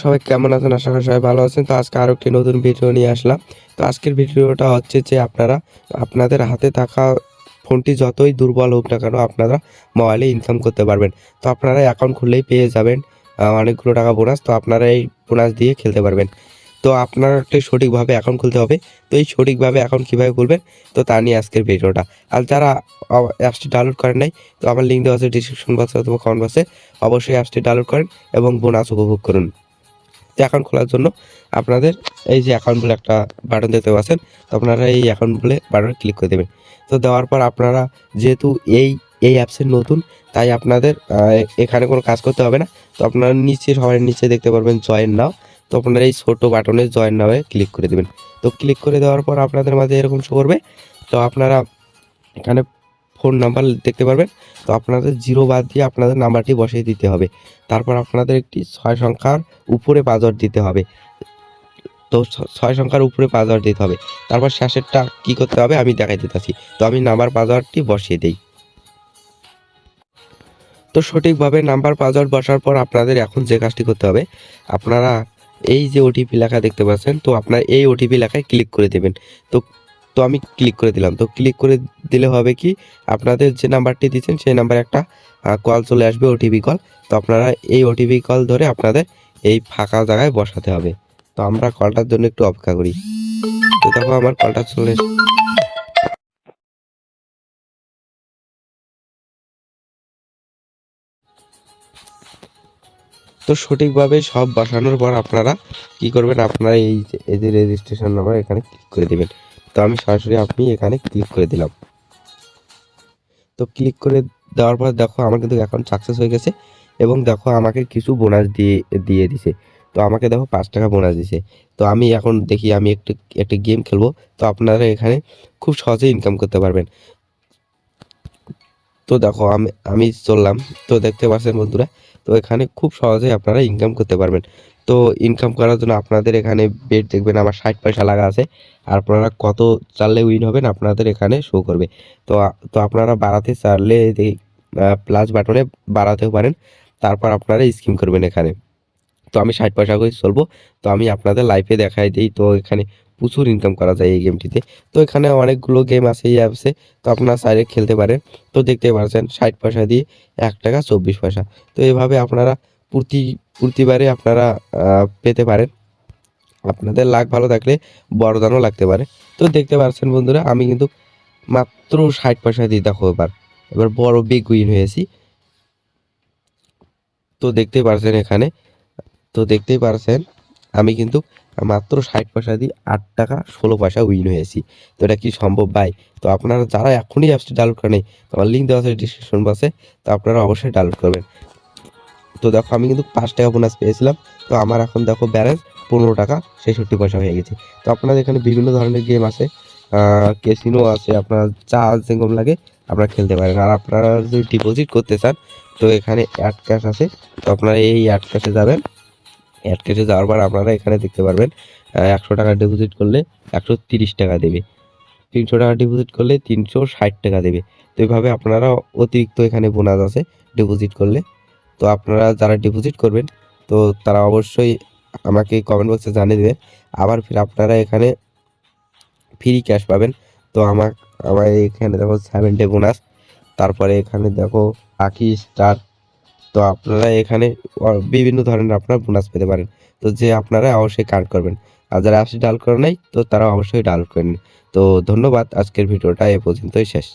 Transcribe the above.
সবাই কেমন আছেন? আশা করি সবাই ভালো আছেন। তো আজকে আরও একটি নতুন ভিডিও নিয়ে আসলাম। তো আজকের ভিডিওটা হচ্ছে যে আপনারা, আপনাদের হাতে থাকা ফোনটি যতই দুর্বল হোক না কেন আপনারা মোবাইলে ইনকাম করতে পারবেন। তো আপনারা অ্যাকাউন্ট খুললেই পেয়ে যাবেন অনেকগুলো টাকা বোনাস তো আপনারা এই বোনাস দিয়ে খেলতে পারবেন। তো আপনারকে সঠিকভাবে অ্যাকাউন্ট খুলতে হবে। তো এই সঠিকভাবে অ্যাকাউন্ট কীভাবে খুলবেন? তো তা নিয়ে আজকের ভিডিওটা আর যারা অ্যাপসটি ডাউনলোড করেন নাই, তো আমার লিঙ্ক দেওয়া আছে ডিসক্রিপশন বক্সে অথবা কমেন্ট বক্সে অবশ্যই অ্যাপসটি ডাউনলোড করেন এবং বোনাস উপভোগ করুন। তো অ্যাকাউন্ট খোলার জন্য আপনাদের এই যে অ্যাকাউন্ট বলে একটা বাটন দেখতে পাচ্ছেন, তো আপনারা এই অ্যাকাউন্ট বলে বাটনে ক্লিক করে দেবেন। তো দেওয়ার পর আপনারা যেহেতু এই এই অ্যাপসের নতুন, তাই আপনাদের এখানে কোনো কাজ করতে হবে না। তো আপনারা নিচে, সবার নিচে দেখতে পারবেন জয়েন নাও তো আপনারা এই ছোট বাটনে জয়েন নাওয়ে ক্লিক করে দেবেন। তো ক্লিক করে দেওয়ার পর আপনাদের মাঝে এরকম শো করবে। তো আপনারা এখানে ফোন নাম্বার দেখতে পারবেন। তো আপনাদের জিরো বাদ দিয়ে আপনাদের নাম্বারটি বসিয়ে দিতে হবে। তারপর আপনাদের একটি ছয় সংখ্যার উপরে পাসওয়ার্ড দিতে হবে। তো ছয় সংখ্যার উপরে পাসওয়ার্ড দিতে হবে। তারপর শেষেরটা কি করতে হবে আমি দেখাই দিতেছি। তো আমি নাম্বার পাসওয়ার্ডটি বসিয়ে দিই। তো সঠিকভাবে নাম্বার পাসওয়ার্ড বসার পর আপনাদের এখন যে কাজটি করতে হবে, আপনারা এই যে ওটিপি লেখা দেখতে পাচ্ছেন, তো আপনার এই ওটিপি লেখায় ক্লিক করে দেবেন। তো তো আমি ক্লিক করে দিলাম। তো ক্লিক করে দিলে হবে কি, আপনাদের যে নাম্বারটি দিচ্ছেন, সেই নাম্বারে একটা কল চলে আসবে ওটিপি কল তো আপনারা এই ওটিপি কল ধরে আপনাদের এই ফাঁকা জায়গায় বসাতে হবে। তো আমরা কলটার জন্য একটু অপেক্ষা করি। তো দেখো আমার কলটা চলে তো সঠিকভাবে সব বসানোর পর আপনারা কি করবেন? আপনারা এই যে রেজিস্ট্রেশন নাম্বার এখানে ক্লিক করে দিবেন। তো আমি সরাসরি আপনি এখানে ক্লিক করে দিলাম। তো ক্লিক করে দেওয়ার পর দেখো আমার কিন্তু অ্যাকাউন্ট সাকসেস হয়ে গেছে এবং দেখো আমাকে কিছু বোনাস দিয়ে দিয়ে দিছে। তো আমাকে দেখো পাঁচ টাকা বোনাস দিছে। তো আমি এখন দেখি আমি একটু, একটা গেম খেলব। তো আপনারা এখানে খুব সহজে ইনকাম করতে পারবেন। তো দেখো, আমি আমি চললাম। তো দেখতে পাচ্ছেন বন্ধুরা, তো এখানে খুব সহজেই আপনারা ইনকাম করতে পারবেন। তো ইনকাম করার জন্য আপনাদের এখানে বেড দেখবেন, আমার ষাট পয়সা লাগা আছে। আর আপনারা কত চাললে উইন হবেন, আপনাদের এখানে শো করবে। তো তো আপনারা বাড়াতে চাললে প্লাস বাটনে বাড়াতেও পারেন। তারপর আপনারা স্কিম করবেন এখানে। তো আমি ষাট পয়সা করে চলবো। তো আমি আপনাদের লাইফে দেখাই দিই। তো এখানে প্রচুর ইনকাম করা যায় এই গেমটিতে তো এখানে অনেকগুলো গেম আছে, এই অ্যাপসে তো আপনারা চাইলে খেলতে পারেন। তো দেখতে পাচ্ছেন, ষাট পয়সা দিয়ে এক টাকা চব্বিশ পয়সা। তো এভাবে আপনারা প্রতি, প্রতিবারে আপনারা পেতে পারেন। আপনাদের লাখ ভালো থাকলে বড়দানও লাগতে পারে। তো দেখতে পাচ্ছেন বন্ধুরা, আমি কিন্তু মাত্র ষাট পয়সা দিয়ে দেখো এবার। এবার বড় বিগ উইন হয়েছি। তো দেখতে পারছেন এখানে তো দেখতেই পারছেন, আমি কিন্তু মাত্র ষাট পয়সা দিয়ে আট টাকা ষোলো পয়সা উইন হয়েছি। তো এটা কি সম্ভব ভাই? তো আপনারা যারা এখনই অ্যাপসটি ডাউনলোড করেন আমার লিঙ্ক দেওয়া আছে ডিসক্রিপশন বক্সে তো আপনারা অবশ্যই ডাউনলোড করবেন। তো দেখো, আমি কিন্তু পাঁচ টাকা বোনাস পেয়েছিলাম, তো আমার এখন দেখো ব্যালেন্স পনেরো টাকা ছেষট্টি পয়সা হয়ে গেছে। তো আপনাদের এখানে বিভিন্ন ধরনের গেম আছে কেসিনো আছে, আপনার যা যেরকম লাগে আপনারা খেলতে পারেন। আর আপনারা যদি ডিপোজিট করতে চান, তো এখানে অ্যাড ক্যাশ আছে, তো আপনারা এই অ্যাড ক্যাশে যাবেন। অ্যাড ক্যাশে যাওয়ার পর আপনারা এখানে দেখতে পারবেন একশো টাকা ডিপোজিট করলে একশো তিরিশ টাকা দেবে। তিনশো টাকা ডিপোজিট করলে তিনশো ষাট টাকা দেবে। তো এইভাবে আপনারা অতিরিক্ত এখানে বোনাস আছে ডিপোজিট করলে। তো আপনারা যারা ডিপোজিট করবেন, তো তারা অবশ্যই আমাকে কমেন্ট বক্সে জানিয়ে দেবেন। আবার ফির আপনারা এখানে ফ্রি ক্যাশ পাবেন। তো আমার আমার এখানে দেখো সেভেন ডে বোনাস তারপরে এখানে দেখো আকি স্টার তো আপনারা এখানে বিভিন্ন ধরনের আপনারা বোনাস পেতে পারেন। তো যে আপনারা অবশ্যই কার্ড করবেন। আর যারা অ্যাপসটি ডাল করে নাই, তো তারা অবশ্যই ডাল করেন তো ধন্যবাদ, আজকের ভিডিওটা এ পর্যন্তই শেষ।